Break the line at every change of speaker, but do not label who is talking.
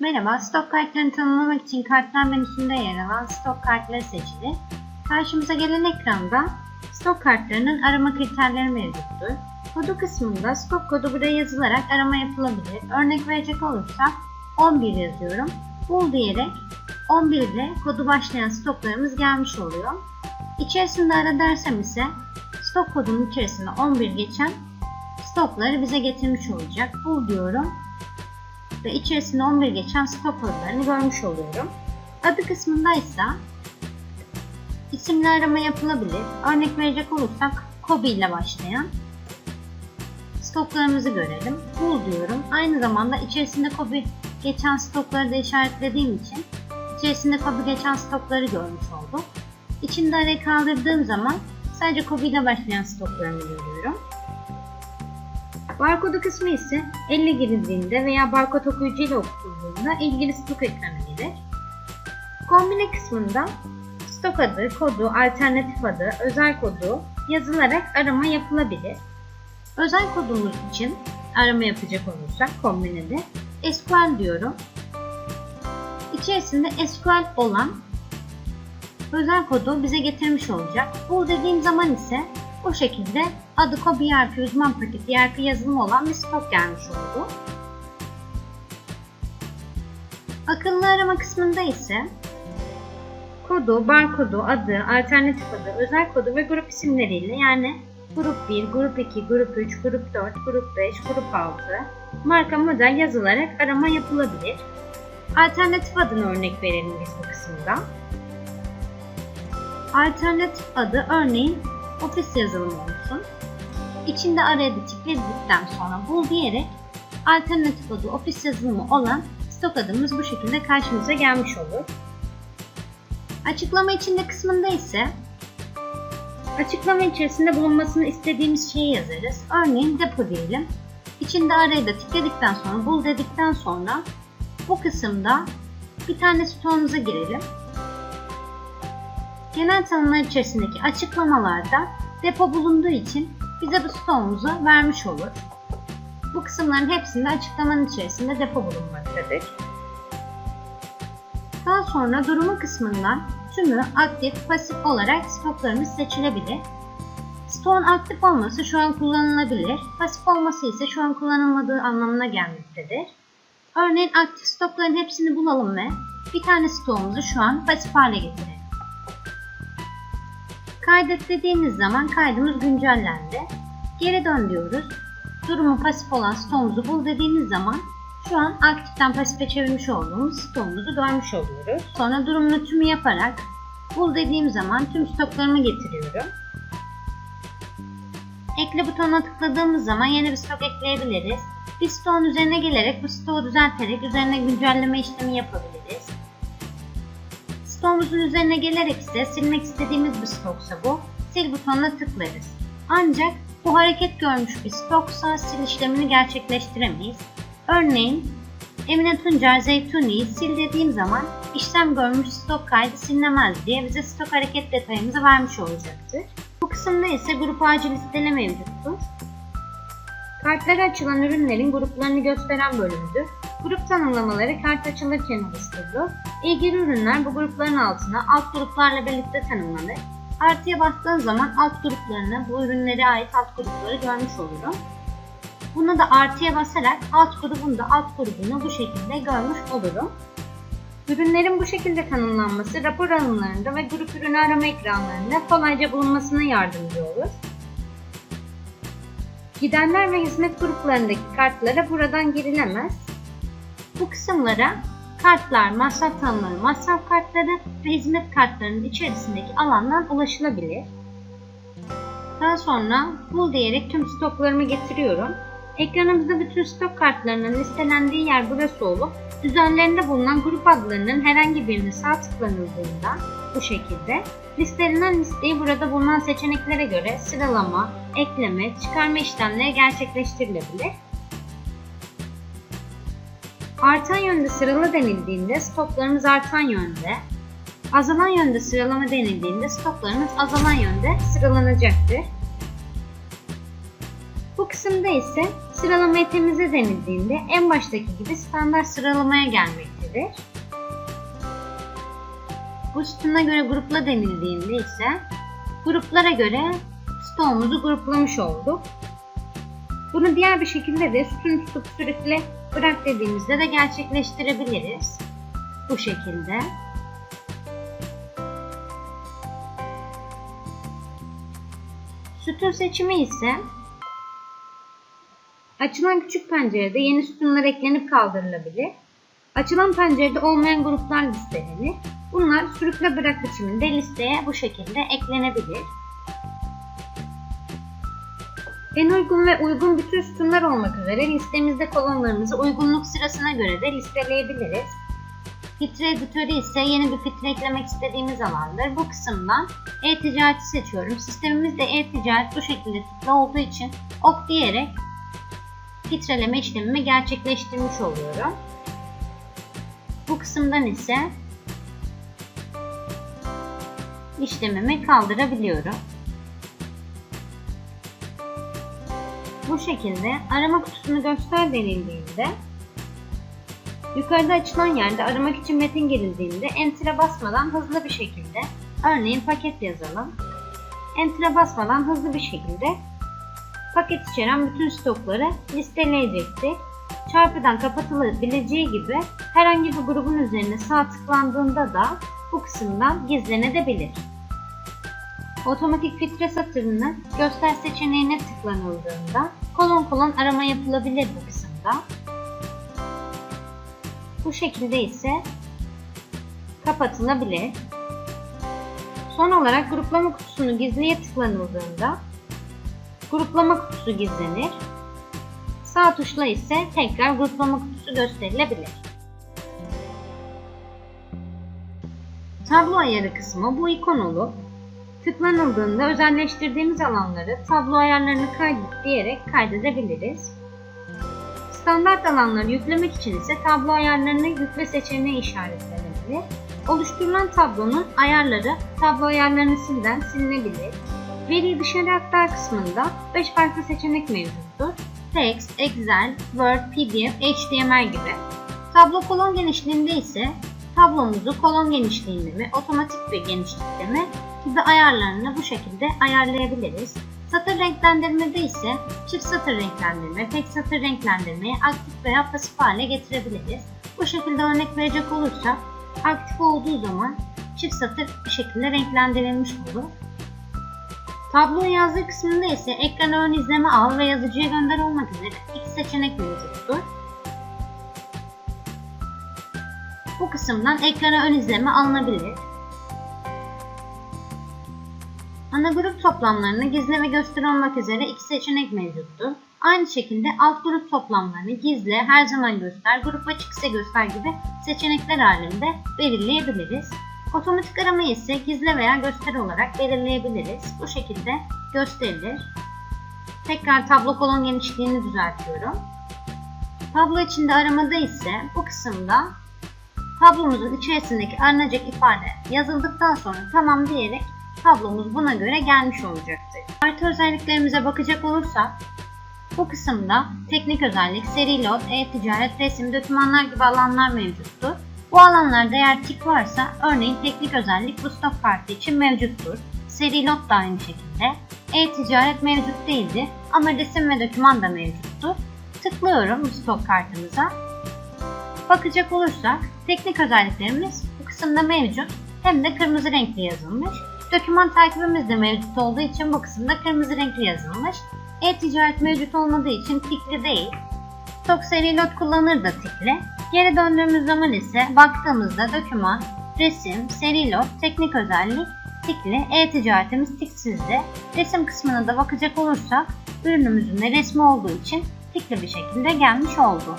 Merhaba, stok kartlarını tanımlamak için kartlar menüsünde yer alan stok kartları seçili. Karşımıza gelen ekranda stok kartlarının arama kriterleri mevcuttur. Kodu kısmında stok kodu buraya yazılarak arama yapılabilir. Örnek verecek olursak 11 yazıyorum. Bul diyerek 11 ile kodu başlayan stoklarımız gelmiş oluyor. İçerisinde ara dersem ise stok kodunun içerisinde 11 geçen stokları bize getirmiş olacak. Bul diyorum ve içerisinde 11 geçen stok kodlarını görmüş oluyorum. Adı kısmında ise isimli arama yapılabilir. Örnek verecek olursak Kobi ile başlayan stoklarımızı görelim. Bul diyorum. Aynı zamanda içerisinde Kobi geçen stokları da işaretlediğim için içerisinde Kobi geçen stokları görmüş olduk. İçinde arayı kaldırdığım zaman sadece Kobi ile başlayan stoklarını görüyorum. Barkodu kısmı ise elle girildiğinde veya barkod okuyucu ile okutulduğunda ilgili stok ekranı gelir. Kombine kısmında stok adı, kodu, alternatif adı, özel kodu yazılarak arama yapılabilir. Özel kodumuz için arama yapacak olursak kombinede SQL diyorum. İçerisinde SQL olan özel kodu bize getirmiş olacak. Bu dediğim zaman ise bu şekilde adı Kobi ERP uzman paketi ERP yazılımı olan bir stok gelmiş oldu. Akıllı arama kısmında ise kodu, barkodu, adı, alternatif adı, özel kodu ve grup isimleriyle yani grup 1, grup 2, grup 3, grup 4, grup 5, grup 6 marka model yazılarak arama yapılabilir. Alternatif adını örnek verelim biz bu kısımda. Alternatif adı örneğin ofis yazılımı olsun. İçinde araya da tıkladıktan sonra bul diyerek alternatif adı ofis yazılımı olan stok adımız bu şekilde karşımıza gelmiş olur. Açıklama içinde kısmında ise açıklama içerisinde bulunmasını istediğimiz şeyi yazarız. Örneğin depo diyelim. İçinde araya da tıkladıktan sonra bul dedikten sonra bu kısımda bir tane stoğumuza girelim. Genel tanımlar içerisindeki açıklamalarda depo bulunduğu için bize bu stoğumuzu vermiş olur. Bu kısımların hepsinde açıklamanın içerisinde depo bulunmaktadır. Daha sonra durumu kısmından tümü aktif, pasif olarak stoklarımız seçilebilir. Stoğun aktif olması şu an kullanılabilir, pasif olması ise şu an kullanılmadığı anlamına gelmektedir. Örneğin aktif stokların hepsini bulalım ve bir tane stoğumuzu şu an pasif hale getirelim. Kaydet dediğimiz zaman kaydımız güncellendi. Geri dön diyoruz. Durumu pasif olan stoğumuzu bul dediğimiz zaman şu an aktiften pasife çevirmiş olduğumuz stoğumuzu görmüş oluyoruz. Sonra durumunu tümü yaparak bul dediğim zaman tüm stoklarımı getiriyorum. Ekle butonuna tıkladığımız zaman yeni bir stok ekleyebiliriz. Bir stoğun üzerine gelerek bu stoğu düzelterek üzerine güncelleme işlemi yapabiliriz. Stoğumuzun üzerine gelerek ise silmek istediğimiz bir stoksa bu, sil butonuna tıklarız. Ancak bu hareket görmüş bir stoksa sil işlemini gerçekleştiremeyiz. Örneğin Emine Tuncer Zeytuni'yi sil dediğim zaman işlem görmüş stok kaydı silinemez diye bize stok hareket detayımızı vermiş olacaktır. Bu kısımda ise grup acil listele mevcuttur. Kartlara açılan ürünlerin gruplarını gösteren bölümdür. Grup tanımlamaları kart açılırken oluşturulur. İlgili ürünler bu grupların altına alt gruplarla birlikte tanımlanır. Artıya bastığım zaman alt gruplarını, bu ürünlere ait alt grupları görmüş olurum. Buna da artıya basarak alt grubun alt grubunu bu şekilde görmüş olurum. Ürünlerin bu şekilde tanımlanması rapor alımlarında ve grup ürünü arama ekranlarında kolayca bulunmasına yardımcı olur. Gidenler ve hizmet gruplarındaki kartlara buradan girilemez. Bu kısımlara kartlar, masraf tanımları, masraf kartları ve hizmet kartlarının içerisindeki alandan ulaşılabilir. Daha sonra bul diyerek tüm stoklarımı getiriyorum. Ekranımızda bütün stok kartlarının listelendiği yer burası olup üzerlerinde bulunan grup adlarının herhangi birine sağ tıklanıldığında bu şekilde listelenen listeyi burada bulunan seçeneklere göre sıralama, ekleme, çıkarma işlemleri gerçekleştirilebilir. Artan yönde sırala denildiğinde stoklarımız artan yönde, azalan yönde sıralama denildiğinde stoklarımız azalan yönde sıralanacaktır. Bu kısımda ise Sıralamayı temizle denildiğinde en baştaki gibi standart sıralamaya gelmektedir. Bu sütuna göre grupla denildiğinde ise gruplara göre stoğumuzu gruplamış olduk. Bunu diğer bir şekilde de sütun tutup sürükle bırak dediğimizde de gerçekleştirebiliriz. Bu şekilde. Sütun seçimi ise açılan küçük pencerede yeni sütunlar eklenip kaldırılabilir. Açılan pencerede olmayan gruplar listelenir. Bunlar sürükle bırak biçiminde listeye bu şekilde eklenebilir. En uygun ve uygun bütün sütunlar olmak üzere listemizde kolonlarımızı uygunluk sırasına göre de listeleyebiliriz. Filtre editörü ise yeni bir filtre eklemek istediğimiz alandır. Bu kısımdan e-ticareti seçiyorum. Sistemimizde e-ticaret bu şekilde tıklı olduğu için ok diyerek filtreleme işlemimi gerçekleştirmiş oluyorum. Bu kısımdan ise işlemimi kaldırabiliyorum. Bu şekilde arama kutusunu göster denildiğinde yukarıda açılan yerde aramak için metin girildiğinde Enter'e basmadan hızlı bir şekilde örneğin paket yazalım. Enter'e basmadan hızlı bir şekilde paket içeren bütün stokları listeleyecektir. Çarpıdan kapatılabileceği gibi herhangi bir grubun üzerine sağ tıklandığında da bu kısımdan gizlenebilir. Otomatik filtre satırını göster seçeneğine tıklanıldığında kolon kolon arama yapılabilir bu kısımda. Bu şekilde ise kapatılabilir. Son olarak gruplama kutusunu gizliye tıklanıldığında gruplama kutusu gizlenir. Sağ tuşla ise tekrar gruplama kutusu gösterilebilir. Tablo ayarı kısmı bu ikon olup tıklanıldığında özelleştirdiğimiz alanları tablo ayarlarını kaydet diyerek kaydedebiliriz. Standart alanları yüklemek için ise tablo ayarlarını yükle seçeneği işaretlenebilir. Oluşturulan tablonun ayarları tablo ayarlarını silden silinebilir. Veriyi dışarı aktar kısmında 5 farklı seçenek mevcuttur. Text, Excel, Word, PDF, HTML gibi. Tablo kolon genişliğinde ise tablomuzu kolon genişliğinde mi, otomatik bir genişlikte mi gibi ayarlarını bu şekilde ayarlayabiliriz. Satır renklendirmede ise çift satır renklendirme, tek satır renklendirmeyi aktif veya pasif hale getirebiliriz. Bu şekilde örnek verecek olursak aktif olduğu zaman çift satır bir şekilde renklendirilmiş olur. Tablo yazdığı kısmında ise ekran ön izleme al ve yazıcıya gönder olmak üzere iki seçenek mevcuttur. Bu kısımdan ekrana ön izleme alınabilir. Ana grup toplamlarını gizle ve göster olmak üzere iki seçenek mevcuttur. Aynı şekilde alt grup toplamlarını gizle, her zaman göster, grup açıksa göster gibi seçenekler halinde belirleyebiliriz. Otomatik arama ise gizle veya göster olarak belirleyebiliriz. Bu şekilde gösterilir. Tekrar tablo kolon genişliğini düzeltiyorum. Tablo içinde aramada ise bu kısımda tablomuzun içerisindeki aranacak ifade yazıldıktan sonra tamam diyerek tablomuz buna göre gelmiş olacaktır. Artı özelliklerimize bakacak olursak bu kısımda teknik özellik, seri lot, e-ticaret, resim, dokümanlar gibi alanlar mevcuttur. Bu alanlarda eğer tik varsa örneğin teknik özellik bu stok kartı için mevcuttur. Seri lot da aynı şekilde. E-ticaret mevcut değildi ama resim ve doküman da mevcuttur. Tıklıyorum bu stok kartımıza. Bakacak olursak teknik özelliklerimiz bu kısımda mevcut hem de kırmızı renkli yazılmış. Doküman takibimiz de mevcut olduğu için bu kısımda kırmızı renkli yazılmış. E-ticaret mevcut olmadığı için tikli değil. Stok seri lot kullanır da tikli. Geri döndüğümüz zaman ise baktığımızda doküman, resim, seri lot, teknik özellik, tikli, e-ticaretimiz tiksizdi. Resim kısmına da bakacak olursak ürünümüzün de resmi olduğu için tikli bir şekilde gelmiş oldu.